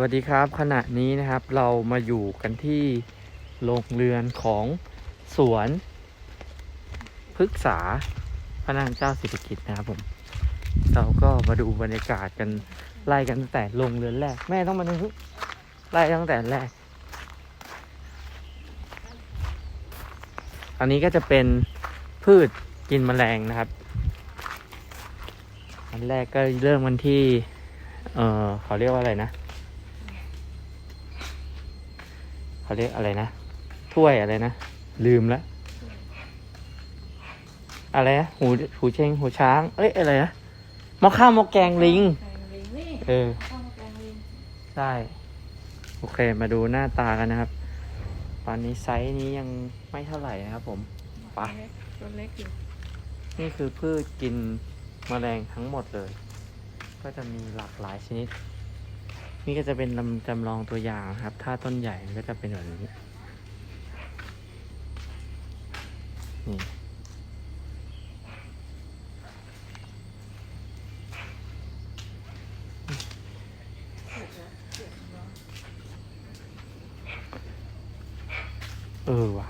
วัสดีครับ ขณะนี้นะครับเรามาอยู่กันที่โรงเรือนของสวนพฤกษาพระนางเจ้าสิริกิติ์นะครับผม เราก็มาดูบรรยากาศกันไล่กันตั้งแต่โรงเรือนแรก แม่ต้องมาดูไล่ตั้งแต่แรก อันนี้ก็จะเป็นพืชกินแมลงนะครับ อันแรกก็เริ่มกันที่ เออเขาเรียกว่าอะไรนะ เขาเรียกอะไรนะ ถ้วยอะไรนะ ลืมละอะไรนะหูหูเชงหูช้าง เอ้ยอะไรนะหมอข้าวหมอแกงลิงแกงลิงนี่เออข้าวแกงลิงใช่โอเคมาดูหน้าตากันนะครับ ตอนนี้ไซส์นี้ยังไม่เท่าไหร่นะครับ ผมไปตัวเล็กอยู่นี่คือพืชกินแมลงทั้งหมดเลย ก็จะมีหลากหลายชนิด นี่ก็จะเป็นลำจำลองตัวอย่างครับ ถ้าต้นใหญ่ก็จะเป็นแบบนี้ นี่เออว่ะ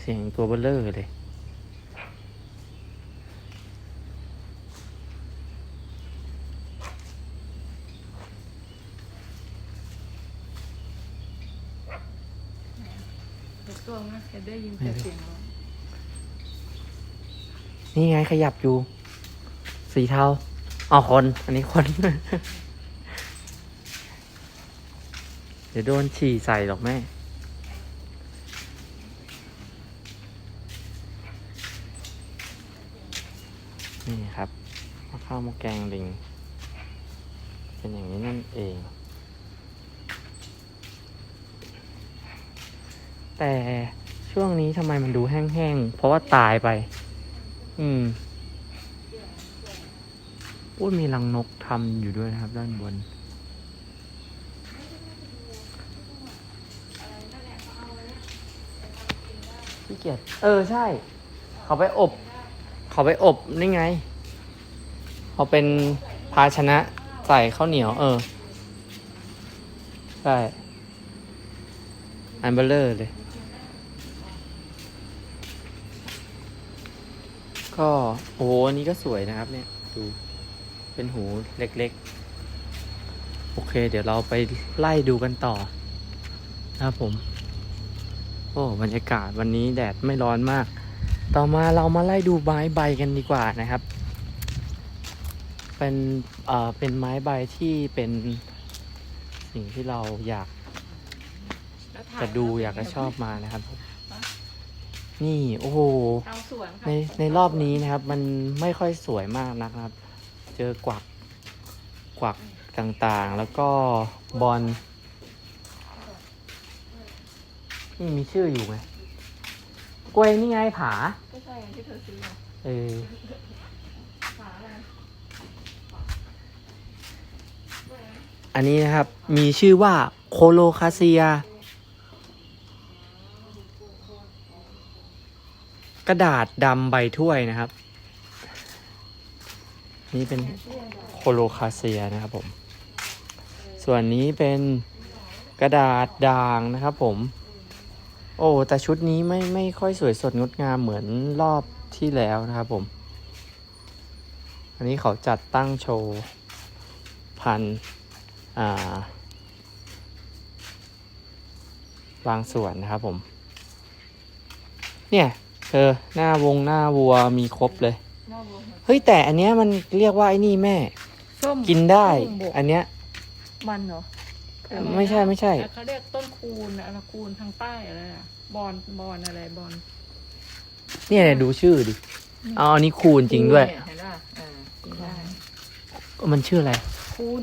เสียงตัวเบลเลอร์เลย เด็กตัวนะจะ ได้ยินแต่เสียงรถนี่ไงขยับอยู่ สีเทาอ๋อคน อันนี้คน เดี๋ยวโดนฉี่ใส่หรอกแม่ นี่ครับมะข้าวมะแกงลิง เป็นอย่างนี้นั่นเอง แต่ ช่วงนี้ทำไมมันดูแห้งๆ เพราะว่าตายไป อืมอุ้ยมีรังนกทำอยู่ด้วยนะครับ ด้านบน พี่เกียรติเออใช่ เขาไปอบ เขาไปอบนี่ไง เขาเป็นภาชนะใส่ข้าวเหนียว เออ ใช่ อันเบลเลอร์เลย ก็โอ้โหอันนี้ก็สวยนะครับ เนี่ย ดูเป็นหูเล็กๆ โอเค เดี๋ยวเราไปไล่ดูกันต่อ นะครับผม โอ้บรรยากาศวันนี้แดดไม่ร้อนมาก ต่อมาเรามาไล่ดูไม้ใบกันดีกว่านะครับ เป็นเอ่อเป็นไม้ใบที่เป็นสิ่งที่เราอยากจะดูอยากจะชอบมานะครับผม นี่โอ้โหชาวสวนค่ะในในรอบนี้นะครับ มันไม่ค่อยสวยมากนะครับ เจอกวักกวักต่างๆ แล้วก็บอลนี่มีชื่ออยู่ไหมกล้วยนี่ไงผาก็ใช่อย่างที่เธอซื้อมาเออฝาอะไรอันนี้นะครับมีชื่อว่าโคโลคาเซีย กระดาษดำใบถ้วยนะครับ นี่เป็นโคโลคาเซียนะครับผม ส่วนนี้เป็นกระดาษด่างนะครับผม โอ้แต่ชุดนี้ไม่ไม่ค่อยสวยสดงดงามเหมือนรอบที่แล้วนะครับผม อันนี้เขาจัดตั้งโชว์พันอ่าบางส่วนนะครับผม เนี่ย เธอหน้าวงหน้าวัวมีครบเลยหม้อบัวหัวเฮ้ยแต่อันเนี้ยมันเรียกว่าไอ้นี่แม่ ส้มกินได้ ส้มบกอันเนี้ย มันเหรอไม่ใช่ไม่ใช่ เขาเรียกต้นคูนอะไรคูนทางใต้อะไรอะบอนบอนอะไรบอนเนี่ยดูชื่อดิอ๋ออันนี้คูณจริงด้วยคูนเนี่ยเห็นป่ะเออกินได้มันชื่ออะไร คูน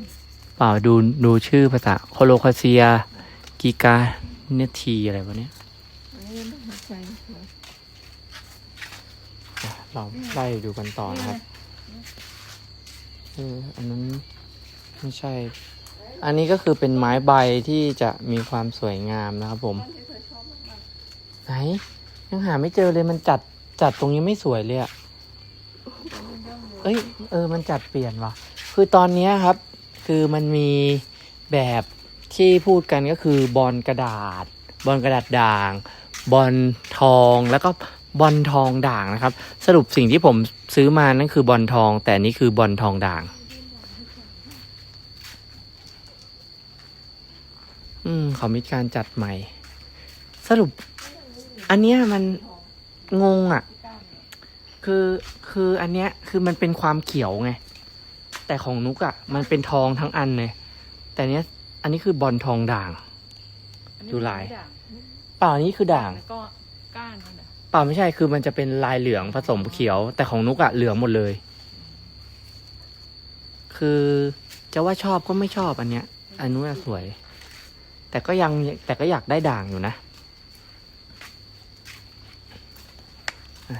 เปล่าดูดูชื่อภาษาโคโลคาเซียกิกาเนทีอะไรวะเนี่ยอันนี้ไม่เข้าใจอะ เราไล่ดูกันต่อนะครับเอออันนั้นไม่ใช่ อันนี้ก็คือเป็นไม้ใบที่จะมีความสวยงามนะครับผม ไหน ยังหาไม่เจอเลยมันจัดจัดตรงนี้ไม่สวยเลยอะเอ้ยเออ มันจัดเปลี่ยนว่ะ คือตอนเนี้ยครับ คือมันมีแบบที่พูดกันก็คือบอลกระดาษ บอลกระดาษด่าง บอลทองแล้วก็ บอลทองด่างนะครับ สรุปสิ่งที่ผมซื้อมานั่นคือบอลทอง แต่อันนี้คือบอลทองด่าง อืมเขามีการจัดใหม่ สรุป อันเนี้ยมันงงอะ คือคืออันเนี้ยคือมันเป็นความเขียวไง แต่ของนุกอะ่ะ มันเป็นทองทั้งอันเลย แต่เนี้ย อันนี้คือบอลทองด่างอันนี้ดูลายไม่ด่งเปล่าอันนี้คือด่าง แล้วก็ก้านมันอะเป่าไม่ใช่คือมันจะเป็นลายเหลืองผสมเขียว แต่ของนุกอะเหลืองหมดเลย คือจะว่าชอบก็ไม่ชอบอันเนี้ย อันนู้นอะสวย แต่ก็ยังแต่ก็อยากได้ด่างอยู่นะอะ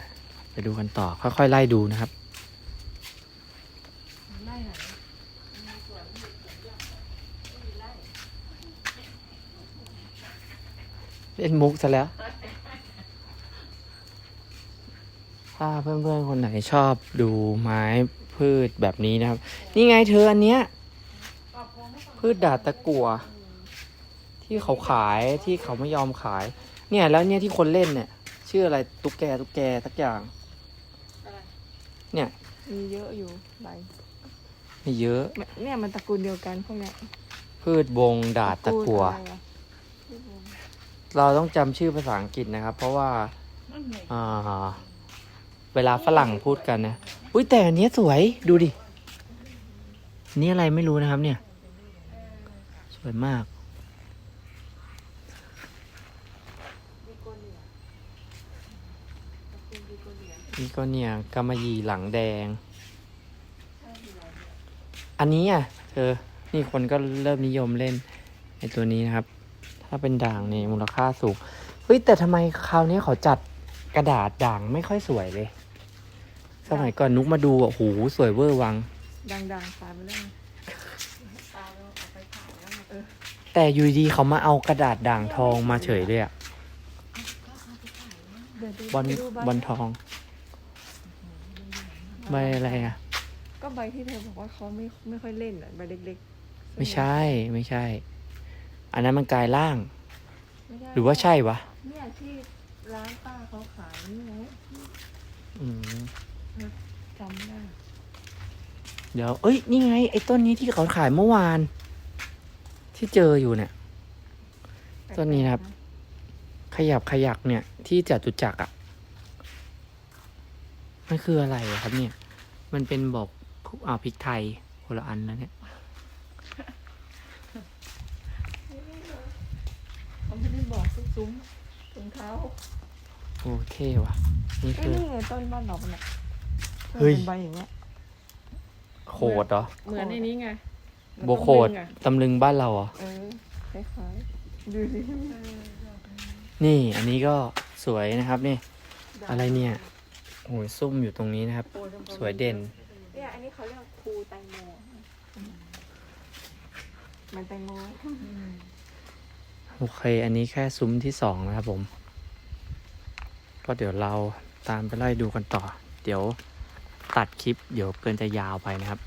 ไปดูกันต่อ ค่อยๆไล่ดูนะครับเล่นมุกซะแล้ว ถ้าเพื่อนๆคนไหนชอบดูไม้พืชแบบนี้นะครับ นี่ไงเธออันเนี้ย พืชดาดตะกัวที่เขาขายที่เขาไม่ยอมขาย เนี่ยแล้วเนี่ยที่คนเล่นเนี่ย ชื่ออะไรตุ๊กแกตุ๊กแกทักอย่างอะไรเนี่ยมีเยอะอยู่ใบมีเยอะ เนี่ยมันตระกูลเดียวกันพวกเนี้ยพืชบงดาดตะกัวระอะไรอะพืชวงเราต้องจำชื่อภาษาอังกฤษนะครับ เพราะว่านั่นไงอ่า เวลาฝรั่งพูดกันนะ อุ้ยแต่อันนี้สวยดูดิ นี่อะไรไม่รู้นะครับเนี่ย สวยมาก นี่ก็เนี่ยกำมะหยี่หลังแดง อันนี้อะเธอ นี่คนก็เริ่มนิยมเล่นไอตัวนี้นะครับ ถ้าเป็นด่างนี่มูลค่าสูง เฮ้ยแต่ทำไมคราวนี้เขาจัด กระดาษด่างไม่ค่อยสวยเลย สมัยก่อนนุกมาดูอะโหสวยเวอร์วัง ดังๆตายไปแล้วไงตายแล้วเอาไปขายแล้วไงเออแต่อยู่ดีๆเขามาเอากระดาษด่างทองมาเฉยเลยอะเดี๋ยวดูบอลไปดูใบอลทองใบอะไรอะ ก็ใบที่เธอบอกว่าเขาไม่ไม่ค่อยเล่นอะใบเล็กๆไม่ใช่ไม่ใช่ อันนั้นมันกลายร่าง ไม่ใช่หรือว่าใช่วะเนี่ยที่ ร้านป้าเขาขายนี่ไงอืมจำไม่ได้เดี๋ยว เอ้ย นี่ไง ไอ้ต้นนี้ที่เขาขายเมื่อวาน ที่เจออยู่เนี่ย ต้นนี้นะครับ ขยับขยักเนี่ย ที่จตุจักรอะ มันคืออะไรอะครับเนี่ย มันเป็นบอกอ่าพริกไทยคนละอันแล้วเนี่ยเขาไม่ได้บอกซุ้มซุ้มถุงเท้าโอเท่ว่ะ นี่เอ้ยคือ นี่ไงต้นบ้านเราเนี่ยเฮ้ย เป็นใบอย่างเงี้ย โขดเหรอเหมือนในนี้ไงโบโคดตำลึงบ้านเราเหรอ เออคล้ายๆดูสินี่อันนี้ก็สวยนะครับนี่ อะไรเนี่ยโอ้ยซุ่มอยู่ตรงนี้นะครับ สวยเด่น เนี่ยอันนี้เขาเรียกครูแตงโมมันแตงโมโอเค อันนี้แค่ซุ้มที่สองนะครับผม ก็เดี๋ยวเราตามไปไล่ดูกันต่อ เดี๋ยวตัดคลิปเดี๋ยวเกินจะยาวไปนะครับ